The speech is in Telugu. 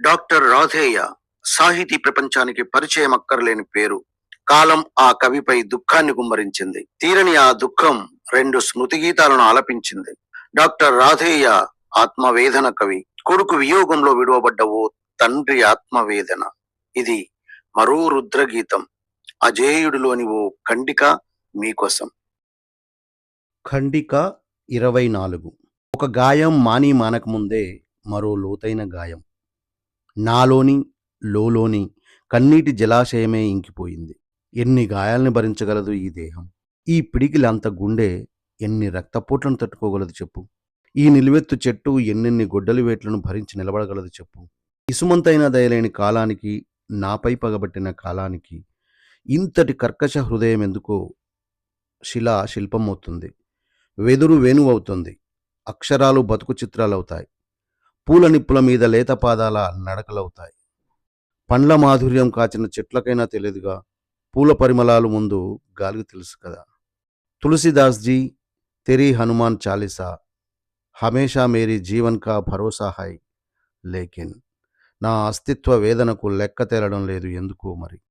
డాక్టర్ రాధేయ సాహితీ ప్రపంచానికి పరిచయం అక్కర్లేని పేరు. కాలం ఆ కవిపై దుఃఖాన్ని గుమ్మరించింది. తీరని ఆ దుఃఖం రెండు స్మృతి గీతాలను ఆలపించింది. డాక్టర్ రాధేయ ఆత్మవేదన కవి. కొడుకు వియోగంలో విడువబడ్డ ఓ తండ్రి ఆత్మవేదన. ఇది మరో రుద్రగీతం. అజేయుడిలోని ఓ ఖండిక మీకోసం. ఖండిక ఇరవై నాలుగు. ఒక గాయం మాని మానకముందే మరో లోతైన గాయం. నాలోని లోలోని కన్నీటి జలాశయమే ఇంకిపోయింది. ఎన్ని గాయాల్ని భరించగలదు ఈ దేహం? ఈ పిడికిలంత గుండె ఎన్ని రక్తపోట్లను తట్టుకోగలదు చెప్పు? ఈ నిలువెత్తు చెట్టు ఎన్నెన్ని గొడ్డలి వేట్లను భరించి నిలబడగలదు చెప్పు? ఇసుమంతైన దయలేని కాలానికి నాపై పగబట్టిన కాలానికి ఇంతటి కర్కశ హృదయం ఎందుకో శిలా శిల్పమవుతుంది. వెదురు వేణువవుతుంది. అక్షరాలు బతుకు చిత్రాలవుతాయి. పూల నిప్పుల మీద లేత పాదాల నడకలవుతాయి. పండ్ల మాధుర్యం కాచిన చెట్లకైనా తెలియదుగా పూల పరిమళాలు ముందు గాలికి తెలుసు కదా. తులసిదాస్జీ తెరీ హనుమాన్ చాలీసా హమేషా మేరీ జీవన్ కా భరోసా హై లేకిన్ నా అస్తిత్వ వేదనకు లెక్క తేలడం లేదు ఎందుకో మరి?